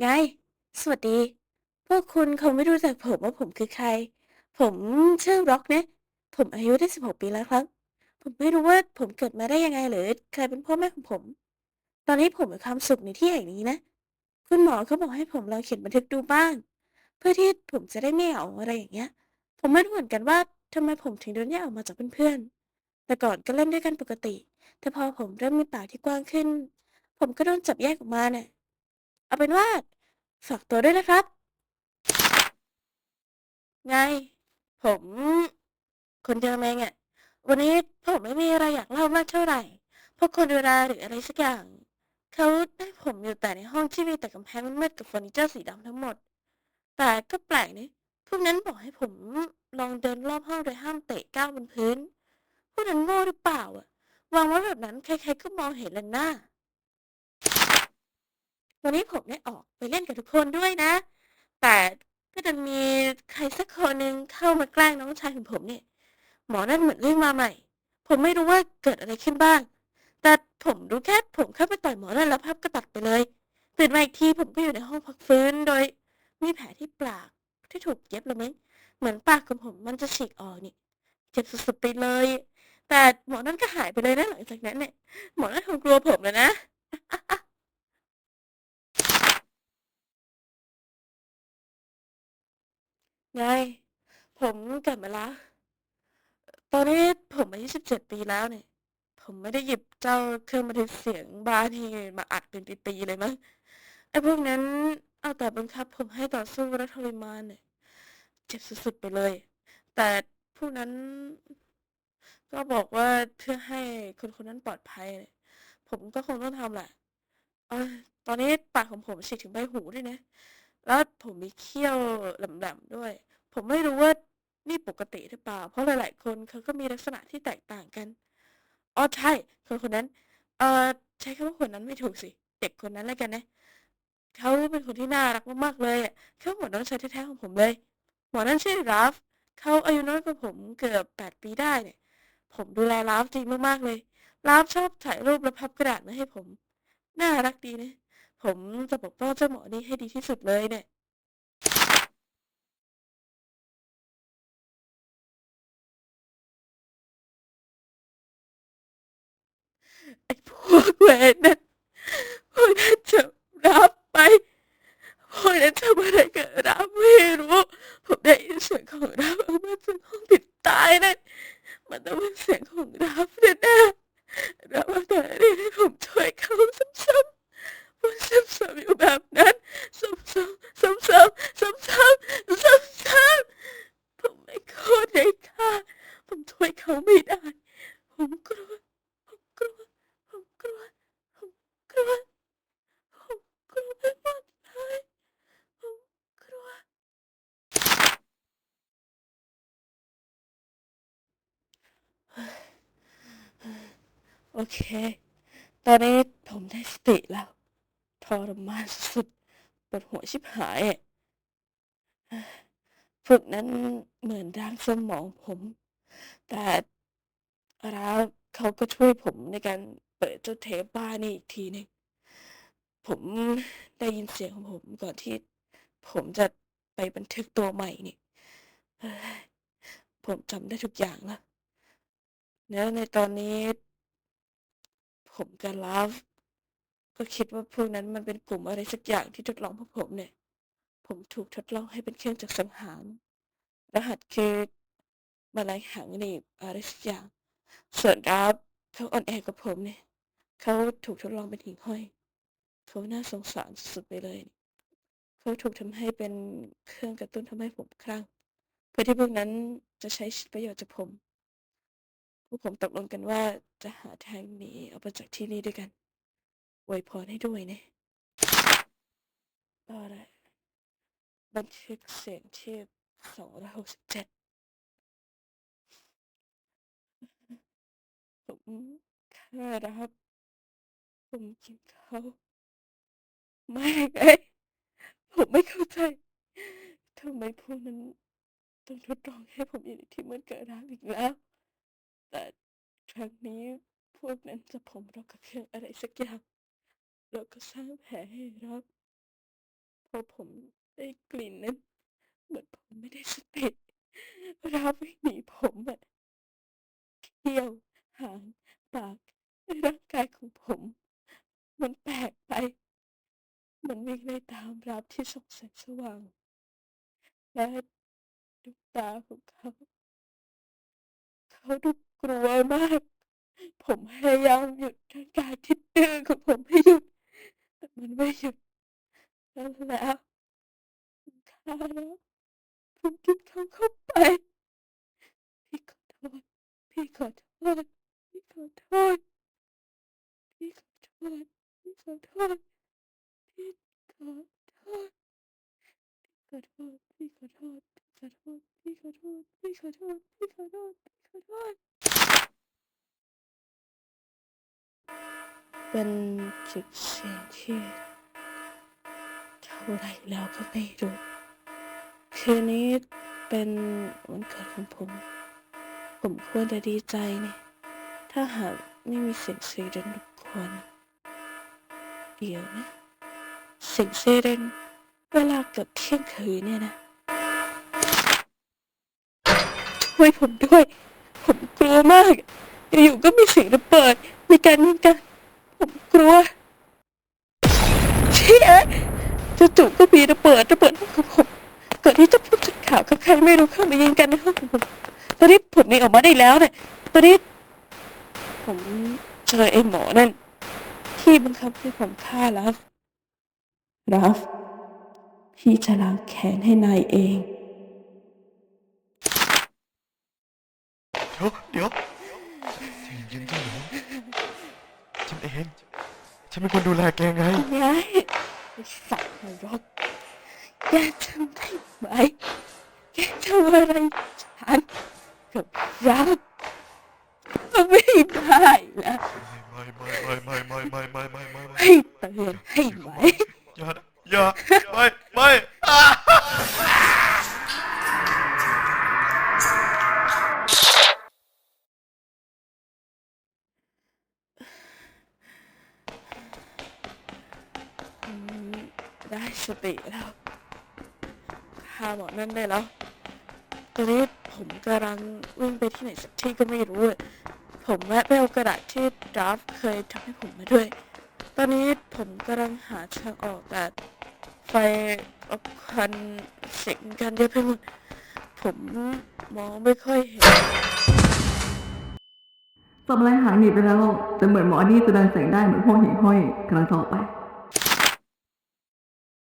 ไง สวัสดี พวกคุณคงไม่รู้จักผมว่าผมคือใคร ผมชื่อร็อกนะ ผมอายุได้16ปีแล้วครับ ผมไม่รู้ว่าผมเกิดมาได้ยังไงหรือใครเป็นพ่อแม่ของผม ตอนนี้ผมมีความสุขในที่แห่งนี้นะ คุณหมอเขาบอกให้ผมลองเขียนบันทึกดูบ้าง เพื่อที่ผมจะได้ไม่เหงาอะไรอย่างเงี้ย ผมไม่รู้เหมือนกันว่าทำไมผมถึงโดนแยกออกมาจากเพื่อนๆ แต่ก่อนก็เล่นด้วยกันปกติ แต่พอผมเริ่มมีปากที่กว้างขึ้น ผมก็โดนจับแยกออกมาเนี่ย เอาเป็นว่าฝากตัวด้วยนะครับ ไง ผม คนเดิมเองอะวันนี้ผมไม่มีอะไรอยากเล่ามากเท่าไหร่เพราะคนเวลาหรืออะไรสักอย่าง เขาได้ผมอยู่แต่ในห้องที่มีแต่กำแพงมืดๆกับเฟอร์นิเจอร์สีดำทั้งหมด แต่ก็แปลกนี่พวกนั้นบอกให้ผมลองเดินรอบห้องโดยห้ามเตะก้าวบนพื้น พวกนั้นโง่หรือเปล่าอะวางไว้แบบนั้นใครๆก็มองเห็นแล้วนะ วันนี้ผมได้ออกไปเล่นกับทุกคนด้วยนะ แต่ก็ดันมีใครสักคนหนึ่งเข้ามาแกล้งน้องชายของผมเนี่ย หมอนั่นเหมือนเรื่องมาใหม่ ผมไม่รู้ว่าเกิดอะไรขึ้นบ้าง แต่ผมรู้แค่ผมเข้าไปต่อยหมอนั่นแล้วภาพก็ตัดไปเลย ตื่นมาอีกทีผมก็อยู่ในห้องพักฟื้นโดย มีแผลที่ปากที่ถูกเย็บเลยมั้งเหมือนปากของผมมันจะฉีกออกนี่เจ็บสุดๆไปเลย แต่หมอนั่นก็หายไปเลยนะหลังจากนั้นเนี่ย หมอนั่นคงกลัวผมแล้วนะ ไง ผมกลับมาแล้วตอนนี้ผมอายุ17ปีแล้วเนี่ย ผมไม่ได้หยิบเจ้าเครื่องบันทึกเสียงบ้านที่มาอัดเป็นปีๆเลยมั้ง ไอ้พวกนั้นเอาแต่บังคับ ผมให้ต่อสู้และทรมานเนี่ย เจ็บสุดๆไปเลย แต่พวกนั้น ก็บอกว่าเพื่อให้คนคนนั้นปลอดภัยเนี่ยผมก็คงต้องทำแหละอตอนนี้ปากของผมฉีกถึงใบหูด้วยนะ แล้วผมมีเขี้ยวแหลมๆด้วย ผมไม่รู้ว่านี่ปกติหรือเปล่า เพราะหลาย ๆ คนเขาก็มีลักษณะที่แตกต่างกันอ๋อใช่คนคนนั้น เอ่อใช้คำว่าคนนั้นไม่ถูกสิเด็กคนนั้นแล้วกันนะเขาเป็นคนที่น่ารักมากๆเลยอะเขาหมอน้องชายแท้ๆของผมเลย หมอนั่นชื่อราฟเขาอายุน้อยกว่าผมเกือบแปดปีได้เนี่ย ผมดูแลราฟดีมากๆเลยราฟชอบถ่ายรูปและพับกระดาษมาให้ผม น่ารักดีนะ ผมจะปกป้องเจ้าหมอนี่ให้ดีที่สุดเลยเนี่ยไอ้พวกเวรนั่นพวกนั้นจะรับไปพวกนั้นทำอะไรกับรับไม่รู้ ผมได้ยินเสียงของรับออกมาจากห้องปิดตายนั่นมันต้องเป็นเสียงของรับแน่ๆรับเอาแต่เรียกให้ผมช่วยเขาซ้ำๆพูดซ้ำๆอยู่แบบนั้นซ้ำๆซ้ำๆซ้ำๆซ้ำๆผมไม่โคตรเลยค่ะผมช่วยเขาไม่ได้ ผมกลัวผมกลัวผมกลัวผมกลัวผมกลัวไปหมดเลยผมกลัว โอเค ตอนนี้ผมได้สติแล้วทรมานสุดปวดหัวชิบหายอะพวกนั้นเหมือนร่างสมองผม แต่แล้วเขาก็ช่วยผมในการเปิดเจ้าเทปบ้านี่อีกทีหนึ่งผมได้ยินเสียงของผมก่อนที่ผมจะไปบันทึกตัวใหม่นี่ผมจำได้ทุกอย่างแล้วแล้วในตอนนี้ ผมกับลาฟก็คิดว่าพวกนั้นมันเป็นกลุ่มอะไรสักอย่างที่ทดลองพวกผมเนี่ย ผมถูกทดลองให้เป็นเครื่องจักรสังหาร รหัสคือแมลงหางหนีบอะไรสักอย่าง ส่วนราฟเขาอ่อนแอกว่าผมเนี่ย เขาถูกทดลองเป็นหิ่งห้อย เขาน่าสงสารสุดไปเลย เขาถูกทำให้เป็นเครื่องกระตุ้นทำให้ผมคลั่ง เพื่อที่พวกนั้นจะใช้ประโยชน์จากผม วกผมตกลงกันว่าจะหาทางหนีออกไปจากที่นี่ด้วยกันอวยพรให้ด้วยนะก็ได้บันทึกเสียงที่สองร้อยหกสิบเจ็ดผมฆ่ารับ ผมกินเขาไม่ไงผมไม่เข้าใจทำไมพวกนั้นต้องทดลองให้ผมอยู่ในที่มืดเกิดร้างอีกแล้ว แต่ครั้งนี้พวกนั้นจะผมเรากับเครื่องอะไรสักอย่างเราก็สร้างแผลให้รับ พอผมได้กลิ่นนั้นเหมือนผมไม่ได้สติรับวิ่หนีผมอะเขี้ยวหางปากในร่างกายของผม มันแปลกไป มันวิ่งไล่ตามรับที่ส่องแสงสว่างและดวงตาของเขา เขาดู กลัวมาก ผมพยายามหยุดกายที่ดื้อของผมให้หยุด แต่มันไม่หยุด แล้วแล้วผมฆ่าแล้วผมกินเขาเข้าไป พี่ขอโทษ พี่ขอโทษ พี่ขอโทษ พี่ขอโทษ พี่ขอโทษ พี่ขอโทษ พี่ขอโทษ พี่ขอโทษ ขอโทษพี่ขอโทษพี่ขอโทษพี่ขอโทษพี่ขอโทษ เป็นจุดเสียงที่เท่าไรแล้วก็ไม่รู้คืนนี้เป็นวันเกิดของผม ผมควรจะดีใจนี่ ถ้าหากไม่มีเสียงเซเรนรบกวนเดี๋ยวนะเสียงเซเรนเวลาเกือบเที่ยงคืนเนี่ยนะ ช่วยผมด้วย ผมกลัวมากอยู่ๆก็มีเสียงระเบิด มีการยิงกัน ผมกลัวเชี่ยจู่ๆก็มีระเบิดระเบิดในห้องของผมเก่อนที่จะพูดถึงข่าวกับใครไม่รู้เข้ามายิงกันในห้องผมตอนนี้ผมหนีออกมาได้แล้วเนี่ยตอนนี้ผมเจอไอ้หมอนั่น ที่บังคับให้ผมฆ่าแลัฟลัฟพี่จะล้างแค้นให้นายเอง ดี๋ยวเดี๋ยวใจเย็นๆเจ้าหนูฉันเองฉันเป็นคนดูแลแกไงยายไอ้สัตว์นรกแกทำได้ไหมแกทำอะไรฉันกับรักมันไม่ได้นะไม่ไม่ไม่ไม่ไม่ไม่ไม่ไม่ไม่ไม่ให้เตือนให้ไหมอย่านะอย่าไม่ไม่อ่า ได้สติแล้วฆ่าหมอนั่นได้แล้ว ตอนนี้ผมกำลังวิ่งไปที่ไหนสักที่ก็ไม่รู้ ผมแวะไปเอากระดาษที่ดราฟเคยทำให้ผมมาด้วย ตอนนี้ผมกำลังหาทางออกแต่ไฟอบควันเสียงกันเยอะไปหมด ผมมองไม่ค่อยเห็นจบแรงหางหนีไปแล้ว แต่เหมือนหมอนี่จะดันแสงได้เหมือนพวกหิ่งห้อยกำลังต่อไป